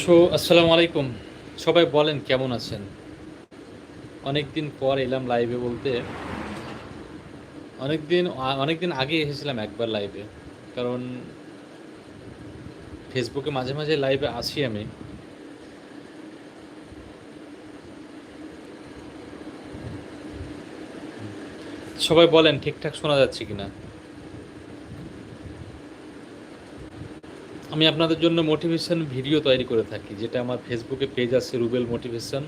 So, আসসালামু আলাইকুম। সবাই বলেন কেমন আছেন? অনেক দিন পর এলাম লাইভে বলতে। অনেক দিন অনেক দিন আগে এসেছিলাম একবার লাইভে কারণ ফেসবুকে মাঝে মাঝে লাইভে আসি আমি। সবাই বলেন, ঠিকঠাক শোনা যাচ্ছে কিনা? আমি আপনাদের জন্য মোটিভেশন ভিডিও তৈরি করে থাকি, যেটা আমার ফেসবুকে পেজ আছে রুবেল মোটিভেশন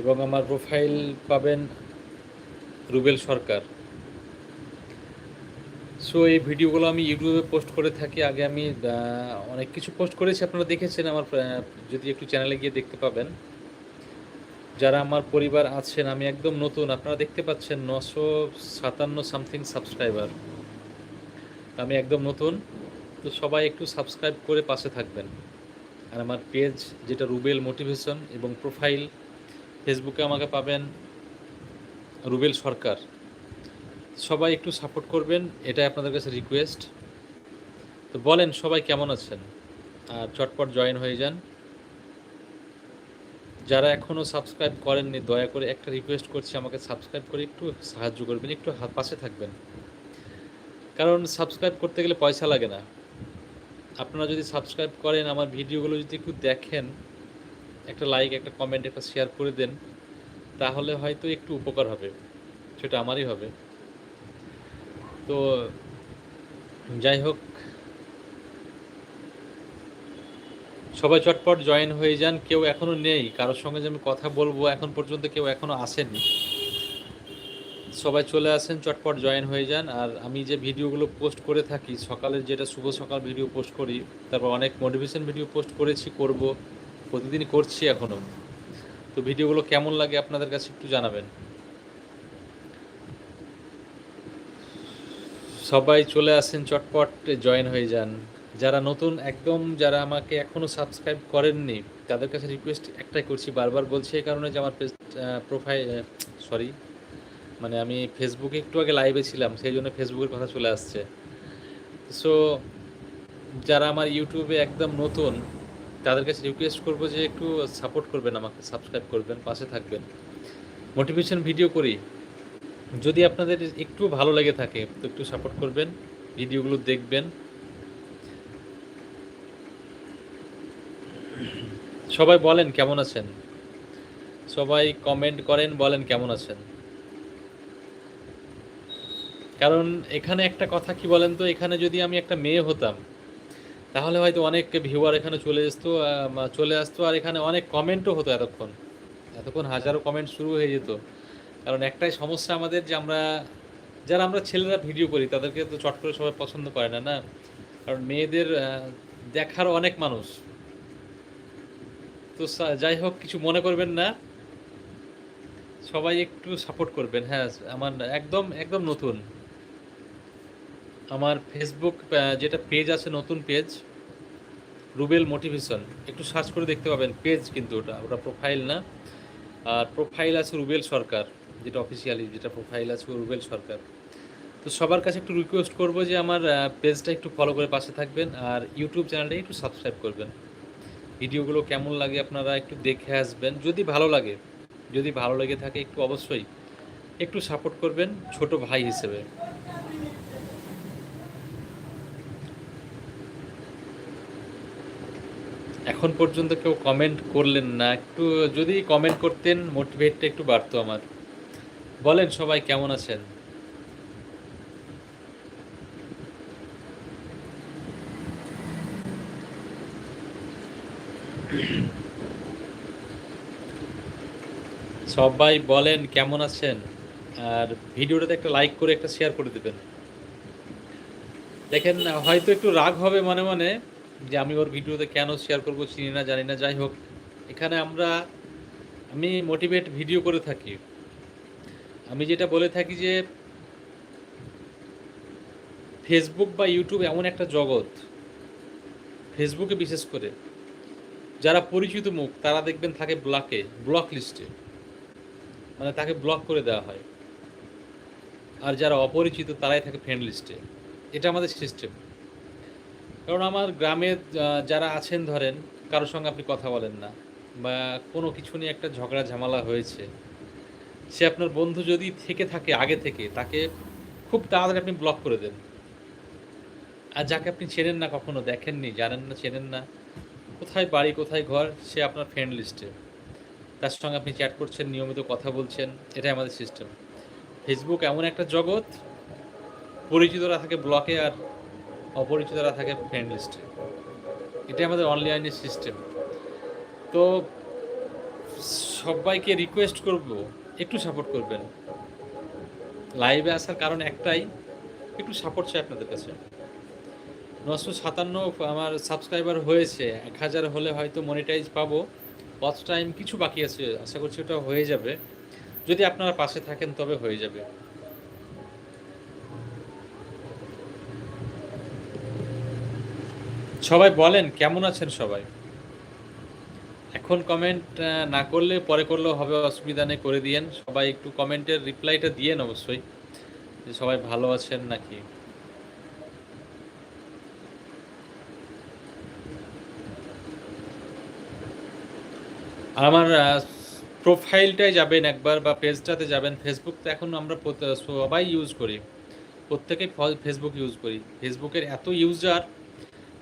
এবং আমার প্রোফাইল পাবেন রুবেল সরকার। সো এই ভিডিওগুলো আমি ইউটিউবে পোস্ট করে থাকি। আগে আমি অনেক কিছু পোস্ট করেছি, আপনারা দেখেছেন আমার যদি একটু চ্যানেলে গিয়ে দেখতে পাবেন। যারা আমার পরিবার আছেন, আমি একদম নতুন, আপনারা দেখতে পাচ্ছেন নশো সাতান্ন সামথিং সাবস্ক্রাইবার আমি একদম নতুন। তো সবাই একটু সাবস্ক্রাইব করে পাশে থাকবেন। আর আমার পেজ যেটা রুবেল মোটিভেশন এবং প্রোফাইল ফেসবুকে আমাকে পাবেন রুবেল সরকার। সবাই একটু সাপোর্ট করবেন, এটাই আপনাদের কাছে রিকোয়েস্ট তো বলেন, সবাই কেমন আছেন? আর চটপট জয়েন হয়ে যান। যারা এখনও সাবস্ক্রাইব করেননি, দয়া করে একটা রিকোয়েস্ট করছি, আমাকে সাবস্ক্রাইব করে একটু সাহায্য করবেন, একটু পাশে থাকবেন। কারণ সাবস্ক্রাইব করতে গেলে পয়সা লাগে না। আপনারা যদি সাবস্ক্রাইব করেন, আমার ভিডিওগুলো যদি একটু দেখেন, একটা লাইক একটা কমেন্ট একটা শেয়ার করে দেন, তাহলে হয়তো একটু উপকার হবে। সেটা আমারই হবে। তো, যাই হোক, সবাই চটপট জয়েন হয়ে যান। কেউ এখনও নেই। কারোর সঙ্গে যে আমি কথা বলব, এখন পর্যন্ত কেউ এখনও আসেনি সবাই চলে আসেন, চটপট জয়েন হয়ে যান। আর আমি যে ভিডিওগুলো পোস্ট করে থাকি, সকালের যেটা শুভ সকাল ভিডিও পোস্ট করি, তারপর অনেক মোটিভেশন ভিডিও পোস্ট করেছি, করব প্রতিদিন করছি এখনও তো ভিডিওগুলো কেমন লাগে আপনাদের কাছে একটু জানাবেন। সবাই চলে আসেন, চটপট জয়েন হয়ে যান। যারা নতুন, একদম যারা আমাকে এখনও সাবস্ক্রাইব করেননি, তাদের কাছে রিকোয়েস্ট একটাই করছি, বারবার বলছি এই কারণে যে আমার প্রোফাইল সরি মানে আমি ফেসবুকে একটু আগে লাইভে ছিলাম, সেই জন্য ফেসবুকের কথা চলে আসছে। সো যারা আমার ইউটিউবে একদম নতুন, তাদের কাছে রিকোয়েস্ট করব যে একটু সাপোর্ট করবেন আমাকে সাবস্ক্রাইব করবেন, পাশে থাকবেন। মোটিভেশন ভিডিও করি। যদি আপনাদের একটু ভালো লেগে থাকে, তো একটু সাপোর্ট করবেন ভিডিওগুলো দেখবেন। সবাই বলেন কেমন আছেন? সবাই কমেন্ট করেন, বলেন কেমন আছেন? কারণ এখানে একটা কথা কি বলেন তো? এখানে যদি আমি একটা মেয়ে হতাম, তাহলে হয়তো অনেক ভিউয়ার এখানে চলে আসতো চলে আসতো, আর এখানে অনেক কমেন্টও হতো এতক্ষণ। এতক্ষণ হাজারো কমেন্ট শুরু হয়ে যেত। কারণ একটাই সমস্যা আমাদের যে আমরা, যারা আমরা ছেলেরা ভিডিও করি, তাদেরকে তো চট করে সবাই পছন্দ করে না না? কারণ মেয়েদের দেখার অনেক মানুষ। তো যাই হোক, কিছু মনে করবেন না? সবাই একটু সাপোর্ট করবেন। হ্যাঁ আমার একদম একদম নতুন। আমার ফেসবুক যেটা পেজ আছে, নতুন পেজ রুবেল মোটিভেশন একটু সার্চ করে দেখতে পাবেন পেজ কিন্তু ওটা ওটা প্রোফাইল না। আর প্রোফাইল আছে রুবেল সরকার, যেটা অফিসিয়ালি যেটা প্রোফাইল আছে রুবেল সরকার। তো সবার কাছে একটু রিকোয়েস্ট করব যে আমার পেজটা একটু ফলো করে পাশে থাকবেন আর ইউটিউব চ্যানেলটা একটু সাবস্ক্রাইব করবেন। ভিডিওগুলো কেমন লাগে আপনারা একটু দেখে আসবেন। যদি ভালো লাগে, যদি ভালো লেগে থাকে একটু অবশ্যই একটু সাপোর্ট করবেন ছোট ভাই হিসেবে। এখন পর্যন্ত কেউ কমেন্ট করলেন না। একটু যদি কমেন্ট করতেন মোটিভেটটা একটু বাড়তো আমার। বলেন সবাই, কেমন আছেন? সবাই বলেন, কেমন আছেন? আর ভিডিওটাতে একটা লাইক করে একটা শেয়ার করে দেবেন। দেখেন, হয়তো একটু রাগ হবে মনে মনে যে আমি ওর ভিডিওতে কেন শেয়ার করব চিনি না, জানি না। যাই হোক, এখানে আমরা, আমি মোটিভেট ভিডিও করে থাকি। আমি যেটা বলে থাকি যে ফেসবুক বা ইউটিউব এমন একটা জগৎ ফেসবুকে বিশেষ করে, যারা পরিচিত মুখ, তারা দেখবেন থাকে ব্লকে ব্লক লিস্টে মানে তাকে ব্লক করে দেওয়া হয়। আর যারা অপরিচিত, তারাই থাকে ফ্রেন্ড লিস্টে এটা আমাদের সিস্টেম কারণ আমার গ্রামে যারা আছেন ধরেন কারোর সঙ্গে আপনি কথা বলেন না বা কোনো কিছু নিয়ে একটা ঝগড়া, ঝামেলা হয়েছে, সে আপনার বন্ধু যদি থেকে থাকে, আগে থেকে, তাকে খুব তাড়াতাড়ি আপনি ব্লক করে দেন। আর যাকে আপনি চেনেন না কখনো, দেখেননি, জানেন না, চেনেন না, কোথায় বাড়ি, কোথায় ঘর, সে আপনার ফ্রেন্ড লিস্টে তার সঙ্গে আপনি চ্যাট করছেন, নিয়মিত কথা বলছেন, এটাই আমাদের সিস্টেম ফেসবুক এমন একটা জগৎ, পরিচিতরা থাকে ব্লকে আর অপরিচিতরা থাকে ফ্রেন্ড লিস্টে এটাই আমাদের অনলাইনের সিস্টেম তো সবাইকে রিকোয়েস্ট করব, একটু সাপোর্ট করবেন। লাইভে আসার কারণ একটাই, একটু সাপোর্ট চাই আপনাদের কাছে। নশো সাতান্ন আমার সাবস্ক্রাইবার হয়েছে, এক হাজার হলে হয়তো মনিটাইজ পাবো। ওয়াচ টাইম কিছু বাকি আছে, আশা করছি ওটা হয়ে যাবে। যদি আপনারা পাশে থাকেন তবে হয়ে যাবে। সবাই বলেন, কেমন আছেন সবাই? এখন কমেন্ট না করলে পরে করলেও হবে, অসুবিধা নেই, করে দিয়েন। সবাই একটু কমেন্টের রিপ্লাইটা দিয়েন অবশ্যই, যে সবাই ভালো আছেন নাকি? আমার প্রোফাইলটায় যাবেন একবার বা পেজটাতে যাবেন ফেসবুক তো এখন আমরা সবাই ইউজ করি। প্রত্যেকেই ফেসবুক ইউজ করি। ফেসবুকের এত ইউজার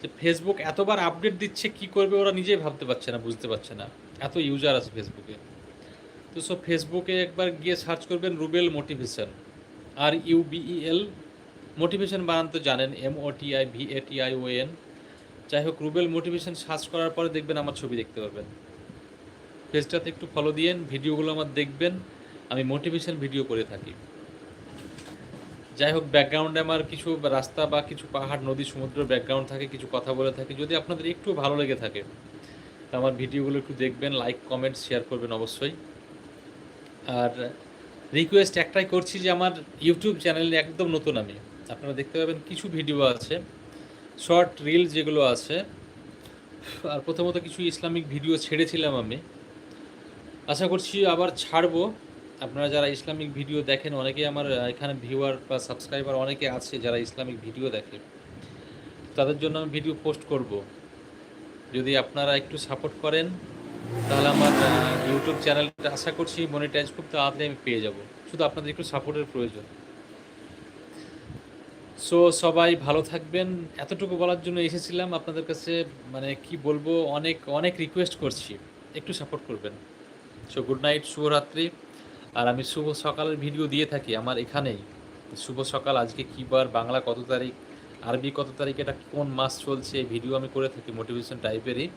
যে ফেসবুক এতবার আপডেট দিচ্ছে, কি করবে ওরা নিজেই ভাবতে পারছে না, বুঝতে পারছে না। এত ইউজার আছে ফেসবুকে তো সব ফেসবুকে একবার গিয়ে সার্চ করবেন রুবেল মোটিভেশন আর U B E L motivation বানান তো জানেন M O T I V A T I O N যাই হোক রুবেল মোটিভেশন সার্চ করার পরে দেখবেন আমার ছবি দেখতে পাবেন পেজটাতে একটু ফলো দিয়েন ভিডিওগুলো আমার দেখবেন। আমি মোটিভেশন ভিডিও করে থাকি। যাই হোক ব্যাকগ্রাউন্ডে আমার কিছু রাস্তা বা কিছু পাহাড়, নদী সমুদ্র ব্যাকগ্রাউন্ড থাকে, কিছু কথা বলে থাকে। যদি আপনাদের একটু ভালো লেগে থাকে, তো আমার ভিডিওগুলো একটু দেখবেন লাইক কমেন্ট শেয়ার করবেন অবশ্যই। আর রিকোয়েস্ট একটাই করছি যে আমার ইউটিউব চ্যানেলে একদম নতুন আমি, আপনারা দেখতে পাবেন কিছু ভিডিও আছে শর্ট রিল যেগুলো আছে। আর প্রথমত কিছু ইসলামিক ভিডিও ছেড়েছিলাম আমি। আশা করছি আবার ছাড়বো। আপনারা যারা ইসলামিক ভিডিও দেখেন, অনেকেই আমার এখানে ভিউয়ার বা সাবস্ক্রাইবার অনেকে আছে যারা ইসলামিক ভিডিও দেখে। তাদের জন্য আমি ভিডিও পোস্ট করব। যদি আপনারা একটু সাপোর্ট করেন, তাহলে আমার ইউটিউব চ্যানেলটা আশা করছি মনিটাইজ খুব তাড়াতাড়ি আমি পেয়ে যাব। শুধু আপনাদের একটু সাপোর্টের প্রয়োজন। সো সবাই ভালো থাকবেন। এতটুকু বলার জন্য এসেছিলাম আপনাদের কাছে মানে কি বলব, অনেক অনেক রিকোয়েস্ট করছি। একটু সাপোর্ট করবেন। সো গুড নাইট শুভরাত্রি। আর আমি শুভ সকালের ভিডিও দিয়ে থাকি আমার এখানেই। শুভ সকাল, আজকে কী বার, বাংলা কত তারিখ, আরবি কত তারিখ, এটা কোন মাস চলছে, এই ভিডিও আমি করে থাকি মোটিভেশন টাইপেরই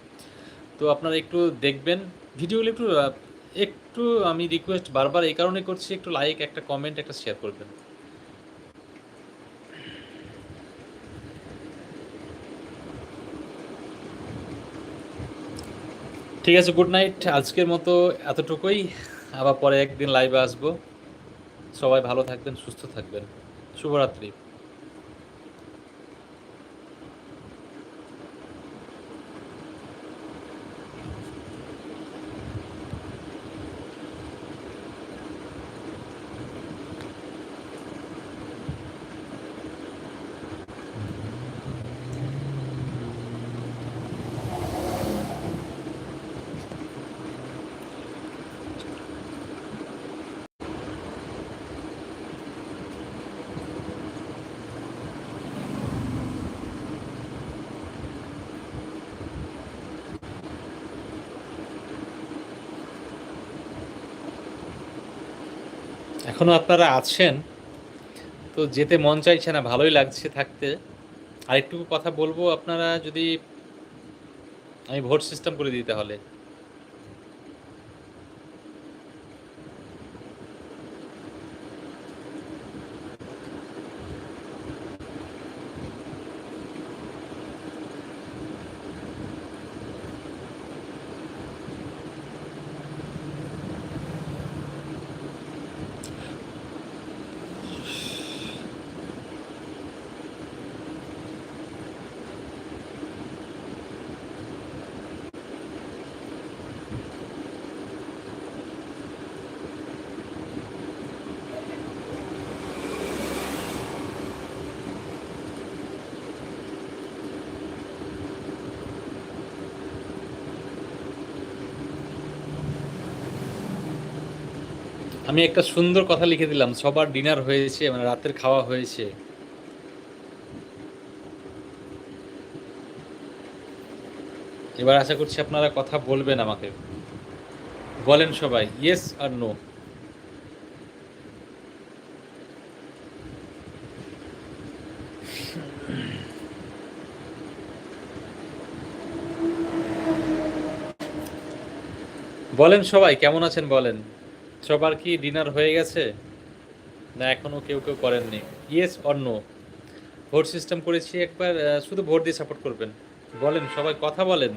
তো আপনারা একটু দেখবেন ভিডিওগুলো একটু একটু আমি রিকোয়েস্ট বারবার এই কারণে করছি, একটু লাইক একটা কমেন্ট একটা শেয়ার করবেন। ঠিক আছে গুড নাইট আজকের মতো এতটুকুই। আবার পরে একদিন লাইভে আসব। সবাই ভালো থাকবেন সুস্থ থাকবেন। শুভরাত্রি। এখনও আপনারা আছেন, তো যেতে মন চাইছে না, ভালোই লাগছে থাকতে। আরেকটু কথা বলব আপনারা যদি, আমি ভোট সিস্টেম করে দিই তাহলে। আমি একটা সুন্দর কথা লিখে দিলাম। সবার ডিনার হয়েছে মানে রাতের খাওয়া হয়েছে। এবার আশা করছি আপনারা কথা বলবেন আমাকে। বলেন সবাই ইয়েস আর নো বলেন সবাই, কেমন আছেন বলেন? সবার কি ডিনার হয়ে গেছে? না এখনও কেউ কেউ করেননি। ইয়েস অন্য ভোট সিস্টেম করেছি একবার শুধু ভোট দিয়ে সাপোর্ট করবেন। বলেন, সবাই কথা বলেন।